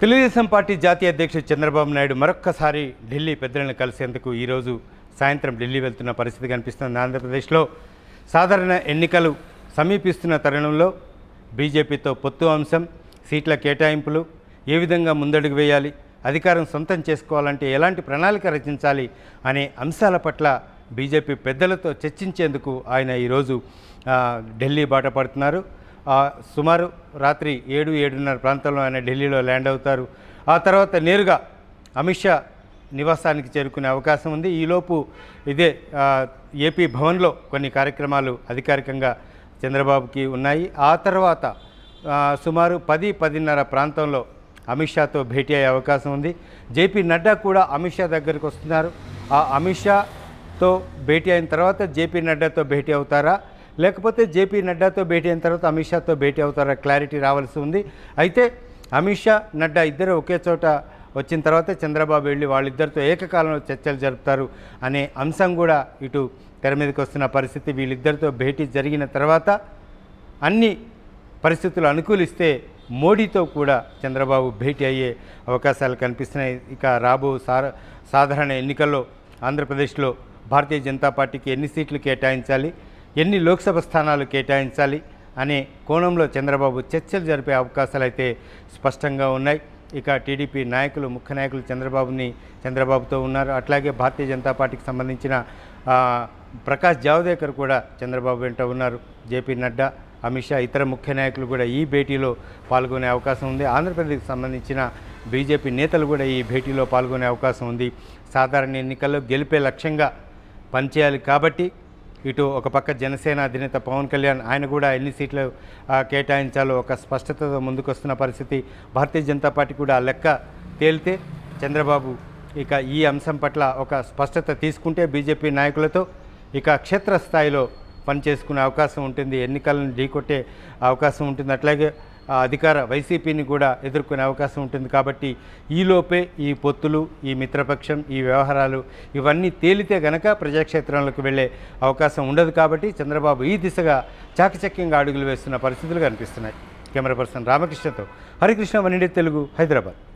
Telugu Desam party జాతీయ అధ్యక్షుడు చంద్రబాబు నాయుడు మరొక్కసారి ఢిల్లీ పెద్దలను కలిసేందుకు ఈరోజు సాయంత్రం ఢిల్లీ వెళ్తున్న పరిస్థితి కనిపిస్తుంది. ఆంధ్రప్రదేశ్లో సాధారణ ఎన్నికలు సమీపిస్తున్న తరుణంలో బీజేపీతో పొత్తు అంశం సీట్ల కేటాయింపులు ఏ విధంగా ముందడుగు వేయాలి అధికారం సొంతం చేసుకోవాలంటే ఎలాంటి ప్రణాళిక రచించాలి అనే అంశాల పట్ల బీజేపీ పెద్దలతో చర్చించేందుకు ఆయన ఈరోజు ఢిల్లీ బాట పడుతున్నారు. సుమారు రాత్రి ఏడు ఏడున్నర ప్రాంతంలో ఆయన ఢిల్లీలో ల్యాండ్ అవుతారు. ఆ తర్వాత నేరుగా అమిత్ షా నివాసానికి చేరుకునే అవకాశం ఉంది. ఈలోపు ఇదే ఏపీ భవన్లో కొన్ని కార్యక్రమాలు అధికారికంగా చంద్రబాబుకి ఉన్నాయి. ఆ తర్వాత సుమారు పది పదిన్నర ప్రాంతంలో అమిత్ షాతో భేటీ అయ్యే అవకాశం ఉంది. జేపీ నడ్డా కూడా అమిత్ షా దగ్గరికి వస్తున్నారు. ఆ అమిత్ షాతో భేటీ అయిన తర్వాత జేపీ నడ్డాతో భేటీ అవుతారా? లేకపోతే జేపీ నడ్డాతో భేటీ అయిన తర్వాత అమిత్ షాతో భేటీ అవుతారా? క్లారిటీ రావాల్సి ఉంది. అయితే అమిత్ షా నడ్డా ఇద్దరు ఒకే చోట వచ్చిన తర్వాత చంద్రబాబు వెళ్ళి వాళ్ళిద్దరితో ఏకకాలంలో చర్చలు జరుపుతారు అనే అంశం కూడా ఇటు తెర మీదకి వస్తున్న పరిస్థితి. వీళ్ళిద్దరితో భేటీ జరిగిన తర్వాత అన్ని పరిస్థితులు అనుకూలిస్తే మోడీతో కూడా చంద్రబాబు భేటీ అయ్యే అవకాశాలు కనిపిస్తున్నాయి. ఇక రాబో సా సాధారణ ఎన్నికల్లో ఆంధ్రప్రదేశ్లో భారతీయ జనతా పార్టీకి ఎన్ని సీట్లు కేటాయించాలి? ఎన్ని లోక్సభ స్థానాలు కేటాయించాలి అనే కోణంలో చంద్రబాబు చర్చలు జరిపే అవకాశాలు అయితే స్పష్టంగా ఉన్నాయి. ఇక టీడీపీ నాయకులు ముఖ్య నాయకులు చంద్రబాబుని చంద్రబాబుతో ఉన్నారు. అట్లాగే భారతీయ జనతా పార్టీకి సంబంధించిన ప్రకాష్ జావదేకర్ కూడా చంద్రబాబు వెంట ఉన్నారు. జేపీ నడ్డా అమిత్ షా ఇతర ముఖ్య నాయకులు కూడా ఈ భేటీలో పాల్గొనే అవకాశం ఉంది. ఆంధ్రప్రదేశ్కి సంబంధించిన బీజేపీ నేతలు కూడా ఈ భేటీలో పాల్గొనే అవకాశం ఉంది. సాధారణ ఎన్నికల్లో గెలిపే లక్ష్యంగా పనిచేయాలి కాబట్టి ఇటు ఒక పక్క జనసేన అధినేత పవన్ కళ్యాణ్ ఆయన కూడా ఎన్ని సీట్లు కేటాయించాలో ఒక స్పష్టతతో ముందుకొస్తున్న పరిస్థితి. భారతీయ జనతా పార్టీ కూడా ఆ లెక్క తేలితే చంద్రబాబు ఇక ఈ అంశం పట్ల ఒక స్పష్టత తీసుకుంటే బీజేపీ నాయకులతో ఇక క్షేత్రస్థాయిలో పనిచేసుకునే అవకాశం ఉంటుంది. ఎన్నికలను ఢీకొట్టే అవకాశం ఉంటుంది. అట్లాగే అధికార వైసీపీని కూడా ఎదుర్కొనే అవకాశం ఉంటుంది కాబట్టి ఈలోపే ఈ పొత్తులు ఈ మిత్రపక్షం ఈ వ్యవహారాలు ఇవన్నీ తేలితే గనక ప్రజాక్షేత్రంలోకి వెళ్ళే అవకాశం ఉండదు కాబట్టి చంద్రబాబు ఈ దిశగా చాకచక్యంగా అడుగులు వేస్తున్న పరిస్థితులు కనిపిస్తున్నాయి కెమెరా పర్సన్ రామకృష్ణతో హరికృష్ణ వనిడే తెలుగు హైదరాబాద్.